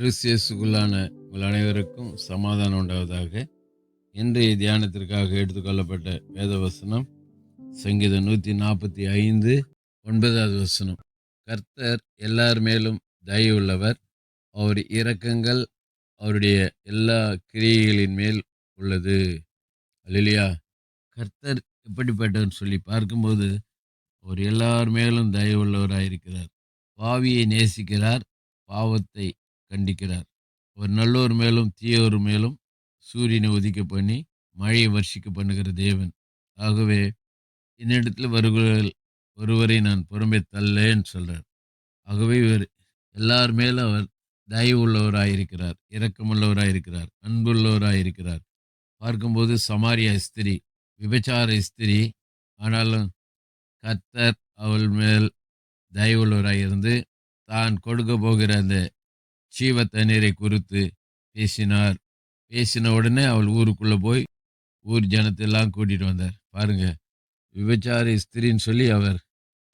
கிறிஸ்தியசுக்குள்ளான உங்கள் அனைவருக்கும் சமாதானம் உண்டாவதாக. இன்றைய தியானத்திற்காக எடுத்துக்கொள்ளப்பட்ட வேத வசனம் சங்கீதம் நூற்றி நாற்பத்தி ஐந்து ஒன்பதாவது வசனம். கர்த்தர் எல்லார் மேலும் தயவுள்ளவர் அவர் இரக்கங்கள் அவருடைய எல்லா கிரியைகளின் மேல் உள்ளது. அல்லையா கர்த்தர் எப்படிப்பட்டவர் சொல்லி பார்க்கும்போது அவர் எல்லார் மேலும் தயவுள்ளவராக இருக்கிறார் பாவியை நேசிக்கிறார். பாவத்தை கண்டிக்கிறார். அவர் நல்லோர் மேலும் தீயோர் மேலும் சூரியனை உதிக்க பண்ணி மழையை வர்ஷிக்க பண்ணுகிற தேவன். ஆகவே என்னிடத்தில் வருகிற ஒருவரை நான் புறம்பே தள்ளேன்னு சொல்கிறார் ஆகவே இவர் எல்லார் மேலும் அவர் தயவு உள்ளவராயிருக்கிறார் இரக்கமுள்ளவராயிருக்கிறார் அன்புள்ளவராயிருக்கிறார். பார்க்கும்போது சமாரியா ஸ்திரி விபச்சார ஸ்திரி ஆனாலும் கத்தர் அவள் மேல் தயவுள்ளவராயிருந்து தான் கொடுக்க போகிற அந்த சீவ தண்ணீரை குறித்து பேசினார். பேசின உடனே அவள் ஊருக்குள்ளே போய் ஊர் ஜனத்தெல்லாம் கூட்டிகிட்டு வந்தார். பாருங்க விபச்சாரி ஸ்திரின்னு சொல்லி அவர்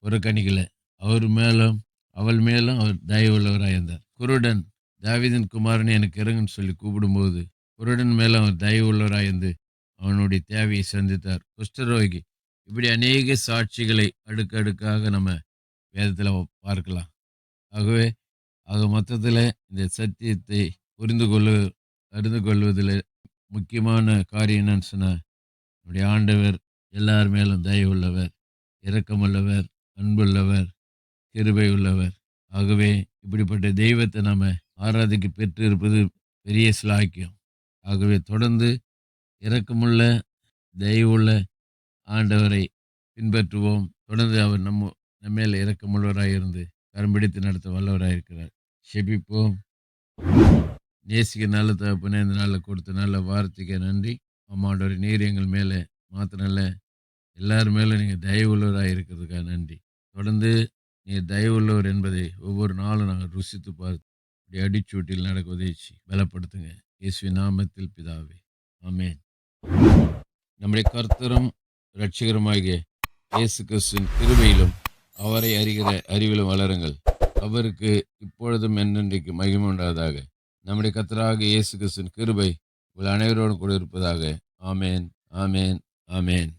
புறக்கணிக்கலை. அவர் மேலும் அவள் மேலும் அவர் தயவுள்ளவராக இருந்தார். குருடன் தாவிதன் குமாரன் எனக்கு இறங்குன்னு சொல்லி கூப்பிடும்போது குருடன் மேலும் அவர் தயவுள்ளவராக இருந்து அவனுடைய தேவையை சந்தித்தார். குஷ்டரோகி இப்படி அநேக சாட்சிகளை அடுக்கடுக்காக நம்ம வேதத்தில் பார்க்கலாம். ஆகவே ஆக மொத்தத்தில் இந்த சத்தியத்தை புரிந்து கொள்ள அறிந்து கொள்வதில் முக்கியமான காரியம் என்னன்னு சொன்னால் நம்முடைய ஆண்டவர் எல்லார் மேலும் தயவுள்ளவர் இரக்கமுள்ளவர் அன்புள்ளவர் கிருபை உள்ளவர் ஆகவே இப்படிப்பட்ட தெய்வத்தை நாம் ஆராதிக்கு பெற்று இருப்பது பெரிய சிலாக்கியம். ஆகவே தொடர்ந்து இரக்கமுள்ள தயவுள்ள ஆண்டவரை பின்பற்றுவோம். தொடர்ந்து அவர் நம்ம நம்மேல் இரக்கமுள்ளவராக இருந்து கரம்பிடித்து நடத்த வல்லவராக இருக்கிறார் செபிப்போம். நேசிக்க நல்ல தகப்பனே இந்த நாளில் கொடுத்த நல்ல வார்த்தைக்கு நன்றி. அம்மாவோட நீர் எங்கள் மேலே மாத்திரம் எல்லார் மேலே நீங்கள் தயவுள்ளவராக இருக்கிறதுக்காக நன்றி. தொடர்ந்து நீர் தயவுள்ளவர் என்பதை ஒவ்வொரு நாளும் நாங்கள் ருசித்து பார்த்து இப்படி அடிச்சூட்டில் நடக்க உதவிச்சு பலப்படுத்துங்க. இயேசுவி நாமத்தில் பிதாவே. ஆமேன். நம்முடைய கர்த்தரும் ரட்சிகரமாகிய இயேசு கிறிஸ்துவின் கிருமையிலும் அவரை அறிகிற அறிவிலும் வளருங்கள். அவருக்கு இப்பொழுதும் என்றென்றைக்கு மகிமண்டாவதாக நம்முடைய கத்தராக இயேசு கிறிஸ்துவின் கிருபை உங்கள் அனைவரோடும் கூட இருப்பதாக. ஆமேன் ஆமேன் ஆமேன்.